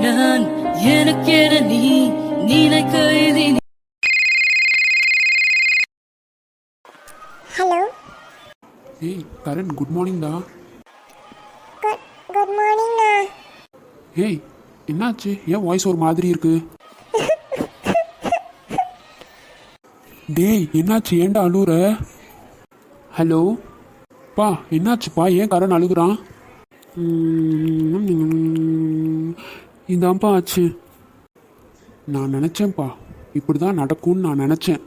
நான் எனக்கென நீ நினைக்க இது ஹலோ ஏய் கரண் குட் மார்னிங்டா குட் குட் மார்னிங்ண்ணா ஏய் என்னாச்சு? ஏன் வாய்ஸ் ஒரு மாதிரி இருக்கு? டேய் என்னாச்சு? ஏன்டா அழுவுற? ஹலோ பா என்னாச்சுப்பா? ஏன் கரண் அழுகுறான்? இதான்ப்பா ஆச்சு. நான் நினச்சேன்ப்பா இப்படி தான் நடக்கும்னு நான் நினச்சேன்.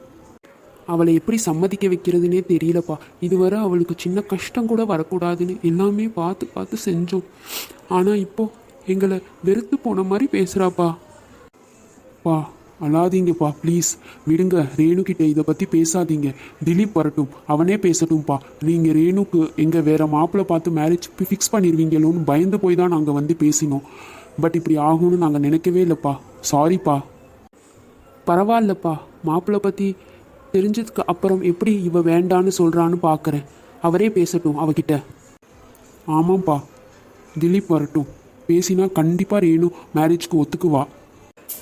அவளை எப்படி சம்மதிக்க வைக்கிறதுனே தெரியலப்பா. இதுவரை அவளுக்கு சின்ன கஷ்டம் கூட வரக்கூடாதுன்னு எல்லாமே பார்த்து பார்த்து செஞ்சோம். ஆனால் இப்போ எங்களை வெறுத்து போன மாதிரி பேசுகிறாப்பா பா அழாதீங்கப்பா ப்ளீஸ். விடுங்க ரேணுக்கிட்ட இதை பற்றி பேசாதீங்க. திலீப் வரட்டும் அவனே பேசட்டும்ப்பா. நீங்கள் ரேணுக்கு எங்கள் வேறு மாப்பிள்ளை பார்த்து மேரேஜ் ஃபிக்ஸ் பண்ணிடுவீங்களோன்னு பயந்து போய் தான் நாங்கள் வந்து பேசினோம். பட் இப்படி ஆகும்னு நாங்கள் நினைக்கவே இல்லைப்பா. சாரிப்பா பரவாயில்லப்பா. மாப்பிள்ளை பற்றி தெரிஞ்சதுக்கு அப்புறம் எப்படி இவ வேண்டான்னு சொல்கிறான்னு பார்க்குறேன் அவரே பேசட்டும் அவகிட்ட. ஆமாம்ப்பா. திலீப் வரட்டும். பேசினா கண்டிப்பாக ரேணு மேரேஜ்க்கு ஒத்துக்குவா.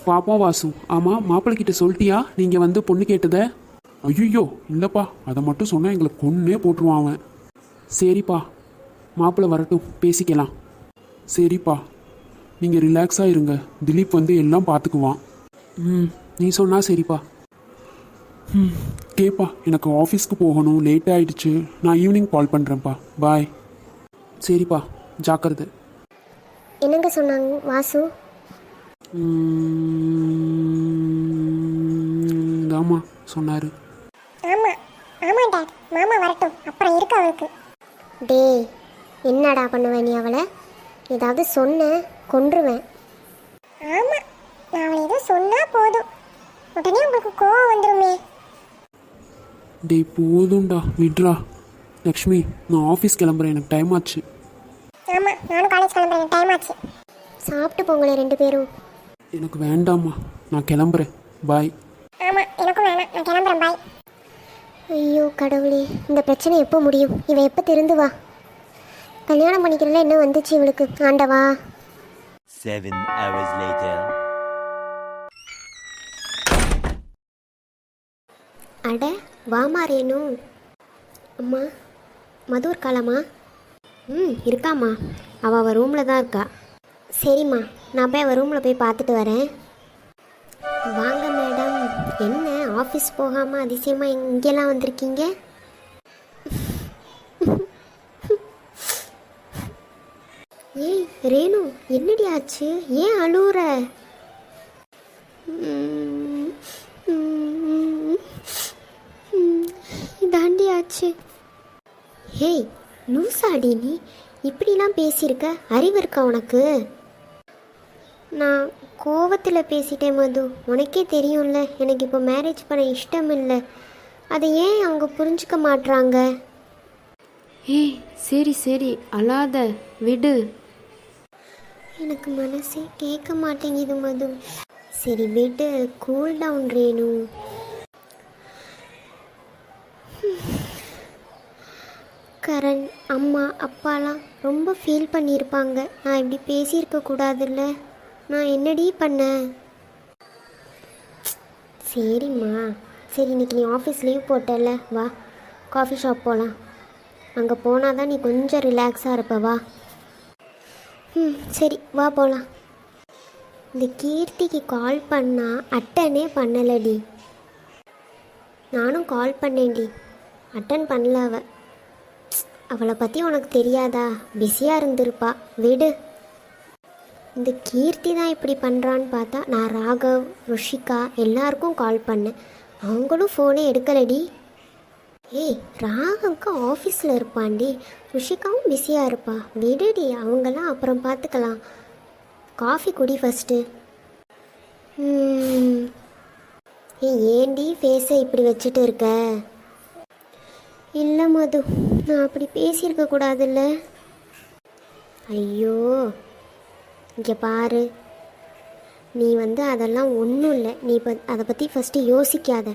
பாப்பா வாசு ஆமாம் மாப்பிள்ளை கிட்ட சொல்லிட்டியா? நீங்கள் வந்து பொண்ணு கேட்டத? ஐயோ இல்லைப்பா. அதை மட்டும் சொன்னால் எங்களை கொன்னே போட்டுருவான் அவன். சரிப்பா. மாப்பிள்ளை வரட்டும். பேசிக்கலாம். சரிப்பா. நீங்கள் ரிலாக்ஸாக இருங்க. திலீப் வந்து எல்லாம் பார்த்துக்குவான். ம் நீ சொன்னா சரிப்பா. ம் கேப்பா எனக்கு ஆஃபீஸ்க்கு போகணும். லேட் ஆயிடுச்சு. நான் ஈவினிங் கால் பண்ணுறேன்ப்பா பாய் சரிப்பா ஜாக்கிரதை. என்னங்க சொன்னாங்க வாசு? ம், தாம்மா சொன்னார். ஆமா ஆமா டாட். மாமா வரட்டும். அப்புறம் இருக்கு அவளுக்கு. டேய் என்னடா பண்ணுவ நீ அவளை? ஏதாவது சொன்ன கொன்றுவேன். ஆமா நான் அவளை ஏதோ சொன்னா போதும். உடனே உங்களுக்கு கோவம் வந்துருமே. டேய் போதும்டா விட்ரா லக்ஷ்மி நான் ஆஃபீஸ் கிளம்புறேன் எனக்கு டைம் ஆச்சு. ஆமா நானும் காலேஜ் கிளம்புறேன் டைம் ஆச்சு. சாப்பிட்டு போங்களேன் ரெண்டு பேரும். எனக்கு வேண்டாம்மா நான் கிளம்புறேன். பாய் ஆமா எனக்கும் வேணாம் நான் கிளம்புறேன் பாய் ஐயோ கடவுளே இந்த பிரச்சனை எப்போ முடியும்? இவன் எப்போ திருந்து வா கல்யாணம் பண்ணிக்கிறதுல என்ன வந்துச்சு இவளுக்கு? ஆண்டவா. Seven hours later. அட வாமா ரேணு அம்மா மது இருக்காளாம்மா ம் இருக்காம்மா. அவள் அவள் ரூமில் தான் இருக்கா. சரிம்மா நான் போய் அவள் ரூமில் போய் பார்த்துட்டு வரேன். வாங்க மேடம் என்ன ஆஃபீஸ் போகாமல் அதிசயமாக இங்கெல்லாம் வந்திருக்கீங்க? ஏய் ரேணு என்னடி ஆச்சு? ஏன் அழுவுற? இதாண்டி ஆச்சு. ஹேய் லூசாடி நீ. இப்படிலாம் பேசியிருக்க? அறிவு இருக்கா உனக்கு? நான் கோவத்தில் பேசிட்டேன் மது. உனக்கே தெரியும்ல எனக்கு இப்போ மேரேஜ் பண்ண இஷ்டம் இல்லை அதை ஏன் அவங்க புரிஞ்சுக்க மாட்றாங்க? ஏய் சரி சரி. அழாத. விடு. எனக்கு மனசே கேட்க மாட்டேங்குது மது. சரி விட்டு கூல் டவுன் ரேணு. கரண் அம்மா அப்பாலாம் ரொம்ப ஃபீல் பண்ணியிருப்பாங்க நான் இப்படி பேசியிருக்க கூடாதுல்ல? நான் என்னடி பண்ணேன் சரிம்மா. சரி இன்னைக்கு நீ ஆஃபீஸ் லீவ் போட்டல வா. காஃபி ஷாப் போகலாம் அங்கே போனால் தான் நீ கொஞ்சம் ரிலாக்ஸாக இருப்ப. வா. ம் சரி வா போகலாம் இந்த கீர்த்திக்கு கால் பண்ணால் அட்டனே பண்ணலடி. நானும் கால் பண்ணேன்டி. அட்டன் பண்ணல அவ. அவளை பற்றி உனக்கு தெரியாதா? பிஸியாக இருந்திருப்பா. விடு. இந்த கீர்த்தி தான் இப்படி பண்ணுறான்னு பார்த்தா நான் ராகவ் ருஷிகா எல்லாருக்கும் கால் பண்ணேன். அவங்களும் ஃபோனே எடுக்கலடி. ஏய் ராகவுக்கு ஆஃபீஸில் இருப்பான்டி. ருஷிகாவும் பிஸியாக இருப்பா. விடுடி அவங்கெல்லாம் அப்புறம் பார்த்துக்கலாம் காஃபி குடி ஃபஸ்ட்டு ஏய் ஏண்டி ஃபேஸை இப்படி வச்சுட்டு இருக்க? இல்லை மது நான் அப்படி பேசியிருக்க கூடாதுல்ல? ஐயோ இங்கே பாரு. நீ வந்து அதெல்லாம் ஒன்றும் இல்லை. நீ இப்போ அதை பற்றி ஃபஸ்ட்டு யோசிக்காத.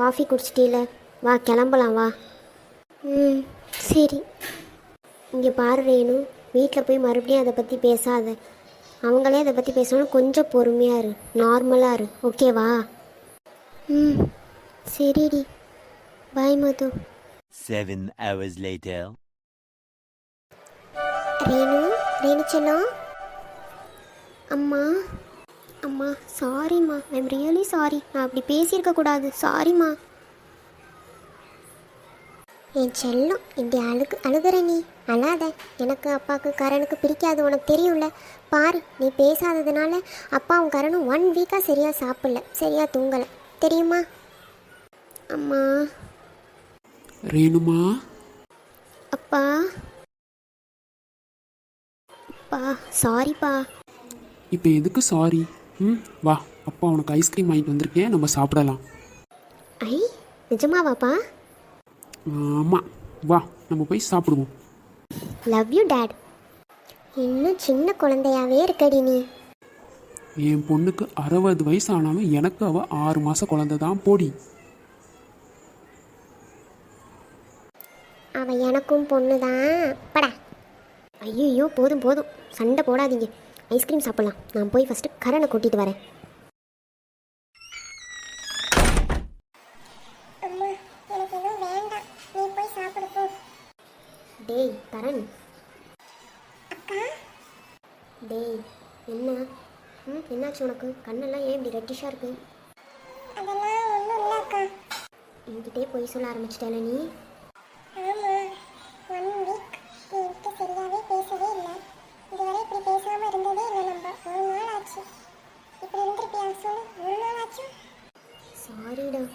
காஃபி குடிச்சிட்டீல? வா கிளம்பலாம் வா. ம் சரி. இங்கே பாரு ரேணு வீட்டில் போய் மறுபடியும் அதை பற்றி பேசாத. அவங்களே அதை பற்றி பேசணும் கொஞ்சம் பொறுமையாக இரு. நார்மலாக இரு. ஓகேவா ம் சரிடி. பாய் மது. Seven hours later. Renu Renu செல்லம் அம்மா அம்மா சாரிம்மா ஐம் ரியலி சாரி நான் அப்படி பேசியிருக்க கூடாது. சாரிம்மா என் செல்லம் இப்படி அழுகு அழுகுற நீ. அழாத. எனக்கு அப்பாவுக்கு கரனுக்கு பிடிக்காது. உனக்கு தெரியும்ல. பாரு நீ பேசாததுனால அப்பாவும் கரனும் ஒன் வீக்காக சரியாக சாப்பிடல. சரியாக தூங்கலை. தெரியுமா? அம்மா. ரேணுமா? அப்பா. அப்பா சாரிப்பா இப்போ எதுக்கு சாரி ம் வா. அப்பா உனக்கு ஐஸ்கிரீம் வாங்கிட்டு வந்திருக்கேன். நம்ம சாப்பிடலாம். ஐ நிஜமாவாப்பா? ஆமாம் வா நம்ம போய் சாப்பிடுவோம். லவ் யூ டேட் இன்னும் சின்ன குழந்தையாவே இருக்கடி நீ. என் பொண்ணுக்கு அறுபது வயசு ஆனாலும் எனக்கு அவ ஆறு மாத குழந்தை தான் போடி. அவ எனக்கும் பொண்ணு தான் படா. ஐயோ போதும் போதும். சண்டை போடாதீங்க. ஐஸ்கிரீம் சாப்பிடலாம். நான் போய் ஃபஸ்ட்டு கரனை கூட்டிட்டு வரேன். டேய் கரண். அக்கா. டேய் என்ன? ம் என்னாச்சு உனக்கு? கண்ணெல்லாம் ஏன் இப்படி ரெட்டிஷாக இருக்கு? அதெல்லாம் ஒன்றும் இல்லை அக்கா. என்கிட்டே போய் சொல்ல ஆரம்பிச்சிட்டேல நீ? ஆமாம் ஒன் வீக் என்கிட்ட சரியாகவே பேசவே இல்லை. இதுவரை இப்படி பேசாமல் இருந்ததே இல்லை நம்ம. ஒரு நாள் ஆச்சு. இப்படி இருந்திருப்பியா? சொல்லு. ஒரு நாள் ஆச்சு. சாரிடா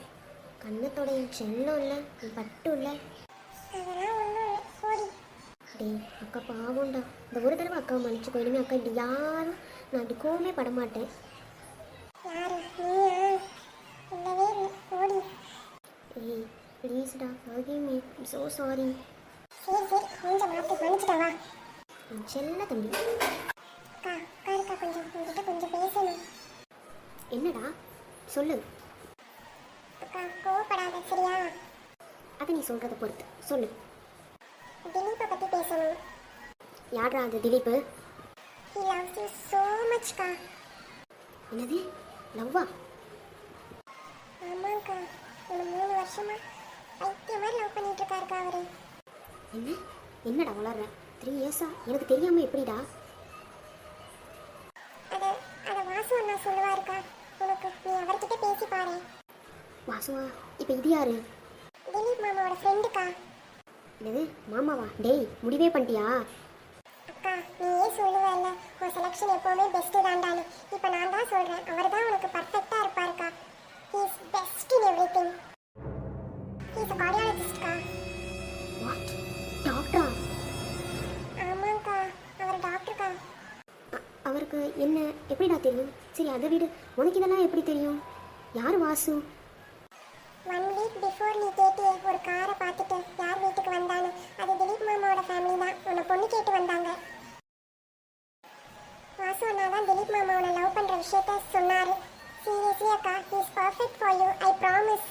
கண்ணத்தோட செல்லம் இல்லை பட்டு இல்லை. அதெல்லாம் ஒன்றும் டேய் அக்கா பாவம்டா. இந்த ஒரு தடவை அக்கா மன்னிச்சுக்கோ இனிமே அக்கா இப்படி யாரும் நான் இப்படி கோவமே பட மாட்டேன் யாரு? நீயா? இல்லவே இல்லை போடி ஏய் ப்ளீஸ்டா me. I'm so சாரி சரி சரி. கொஞ்சம் மாற்றி மன்னிச்சிட்டா வா. செல்ல தம்பி. அக்கா உட்காருக்கா கொஞ்சம். உங்ககிட்ட கொஞ்சம் பேசணும். என்னடா? சொல்லு. அக்கா கோவப்படாத சரியா? அதை நீ சொல்கிறத பொறுத்து. சொல்லு. திலீப்பை பற்றி பேசணும். யாரா அந்த Dilip? He loves you so much, கா என்னது? லவ்வா? ஆமாங்க்கா ஒரு மூணு வருஷமா பைத்திய மாதிரி லவ் பண்ணிட்டு இருக்காருக்கா அவரு. என்ன? என்னடா வளர்ற? த்ரீ இயர்ஸா எனக்கு தெரியாமல் எப்படிடா? அதை அதை வாசு அண்ணா சொல்லுவாருக்கா. உனக்கு நீ அவர்கிட்ட பேசி பாரு வாசுவா இப்போ இது யாரு? திலீப் மாமாவோட ஃப்ரெண்டுக்கா என்னது மாமாவா? டேய் முடிவே பண்ணிட்டியா? அக்கா நீயே சொல்லுவல்ல உன் செலெக்ஷன் எப்பவுமே பெஸ்ட் தாண்டான்னு இப்போ நான் தான் சொல்றேன் அவர் தான் உனக்கு பர்ஃபெக்டா இருப்பாருக்கா. He is best in every thing he is கார்டியாலஜிஸ்ட்க்கா what டாக்டரா ஆமாங்க்கா அவர் டாக்டர்க்கா அவருக்கு என்ன எப்படிடா தெரியும்? சரி அதை விடு. உனக்கு இதெல்லாம் எப்படி தெரியும்? யார் வாசு ஒன் வீக் பிஃபோர் நீ கேட்டியே ஒரு காரை பார்த்துட்டு யார் வீட்டுக்கு வந்தான்னு அது திலீப் மாமாவோட ஃபேமிலி தான் உன்னை பொண்ணு கேட்டு வந்தாங்க வாசு அண்ணா தான் திலீப் மாமாவோட லவ் பண்ற விஷயத்த சொன்னாரு சீரியஸ்லி அக்கா is perfect for you I promise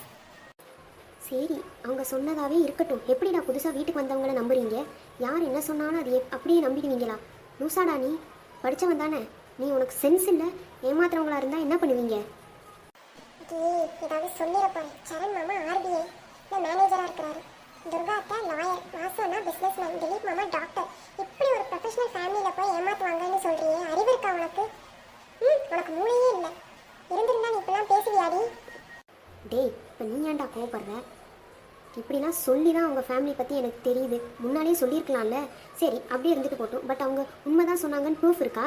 சரி அவங்க சொன்னதாவே இருக்கட்டும். எப்படிடா புதுசாக வீட்டுக்கு வந்தவங்கள நம்புறீங்க? யார் என்ன சொன்னாலும் அது அப்படியே நம்பிடுவீங்களா? லூசாடா நீ? படித்தவன் தானே. நீ உனக்கு சென்ஸ் இல்லை. ஏமாத்துறவங்களா இருந்தால் என்ன பண்ணுவீங்க? ஏதாவது சொல்லிடப்போம் சரண் மாமா ஆர்பிஐ. மேனேஜராக இருக்கிறாரு. துர்கா அத்தா லாயர் வாசு அண்ணா பிஸ்னஸ் மேன் திலீப் மாமா டாக்டர் இப்படி ஒரு ப்ரொஃபஷனல் ஃபேமிலியில் போய் ஏமாத்துவாங்கன்னு சொல்றியே அறிவு இருக்கா உனக்கு? ம் உனக்கு மூளையே இல்லை. இருந்திருந்தா நீ இப்பெல்லாம் பேசுவியாடி? டேய் இப்போ நீ ஏன்டா கோவப்படுற? இப்படிலாம் சொல்லி தான் அவங்க ஃபேமிலி பற்றி எனக்கு தெரியுது. முன்னாடியே சொல்லியிருக்கலாம்ல. சரி அப்படியே இருந்துட்டு போட்டோம் பட் அவங்க உண்மைதான் சொன்னாங்கன்னு ப்ரூஃப் இருக்கா?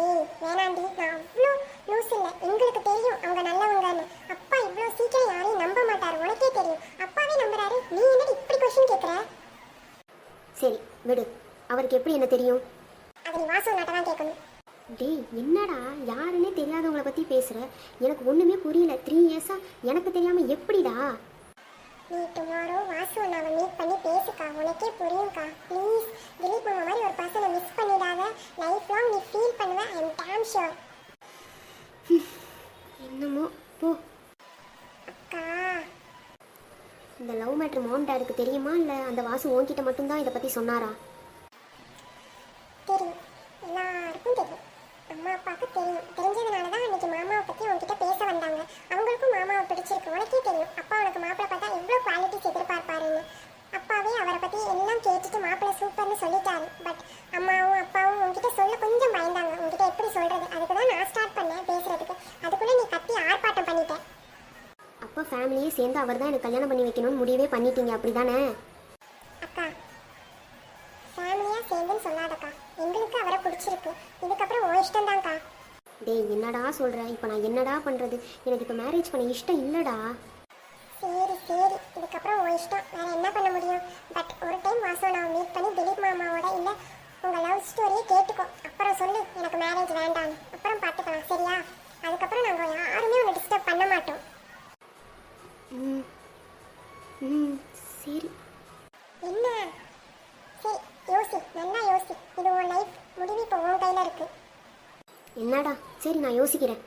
ஏய் வேணாண்டி. நான் அவ்வளோ லூஸ் இல்லை. எங்களுக்கு தெரியும் அவங்க நல்லவங்கன்னு. அப்பா இவ்வளோ சீக்கிரம் யாரையும் நம்ப மாட்டாரு. உனக்கே தெரியும். அப்பாவே நம்புறாரு. நீ என்னடி இப்படி கொஸ்டின் கேட்குற சரி விடு. அவருக்கு எப்படி என்ன தெரியும்? அது நீ வாசு நாட்டை தான் கேட்கணும். டேய் என்னடா? யாருன்னே தெரியாதவங்கள பற்றி பேசுகிற எனக்கு ஒன்றுமே புரியல. த்ரீ இயர்ஸாக எனக்கு தெரியாமல் எப்படிடா? நீ டுமாரோ வாசு அண்ணாவை மீட் பண்ணி பேசுக்கா. உனக்கே புரியும்க்கா. ப்ளீஸ் திலீப் மாமா மாதிரி ஒரு பர்சனை மிஸ் பண்ணிடாத. லைஃப் லாங் நீ ஃபீல் பண்ணுவ. ஐ எம் டேம் ஷியோர் என்னமோ? போ. அக்கா. இந்த லவ் மேட்ரு மாம் டேடுக்கு தெரியுமா? இல்லை அந்த வாசு உன்கிட்ட மட்டும்தான் இதை பற்றி சொன்னாரா? சிறப்பாக அப்பாவே அவரை பற்றி எல்லாம் கேட்டுட்டு மாப்பிள்ளை சூப்பர்னு சொல்லிட்டாரு. பட் அம்மாவும் அப்பாவும் உங்ககிட்ட சொல்ல கொஞ்சம் பயந்தாங்க. உங்ககிட்ட எப்படி சொல்கிறது அதுக்கு தான் நான் ஸ்டார்ட் பண்ணேன் பேசுகிறதுக்கு அதுக்குள்ளே நீ கத்தி ஆர்ப்பாட்டம் பண்ணிட்டேன் அப்பா ஃபேமிலியே சேர்ந்து அவர் தான் எனக்கு கல்யாணம் பண்ணி வைக்கணும்னு முடிவே பண்ணிட்டீங்க. அப்படி தானே அக்கா ஃபேமிலியாக சேர்ந்துன்னு சொல்லாதக்கா. எங்களுக்கு அவரை பிடிச்சிருக்கு. இதுக்கப்புறம் ஓ இஷ்டம் தான்க்கா. டேய் என்னடா சொல்கிறேன் இப்போ நான் என்னடா பண்ணுறது எனக்கு இப்போ மேரேஜ் பண்ண இஷ்டம் இல்லைடா. சரி இதுக்கப்புறம் உன் இஷ்டம். வேற என்ன பண்ண முடியும்? பட் ஒரு டைம் வாசம் நான் மீட் பண்ணி திலீப் மாமாவோட இல்ல உங்க லவ் ஸ்டோரியை கேட்டுக்கோ. அப்புறம் சொல்லு எனக்கு மேரேஜ் வேண்டாம் அப்புறம் பார்த்துக்கலாம் சரியா? அதுக்கப்புறம் நாங்கள் யாருமே உன்னை டிஸ்டர்ப் பண்ண மாட்டோம். ம். ம். சரி. என்ன? சரி யோசி. நல்லா யோசி. இது உன் லைஃப் முடிவு இப்போ உன் கையில இருக்கு. என்னடா? சரி நான் யோசிக்கிறேன்.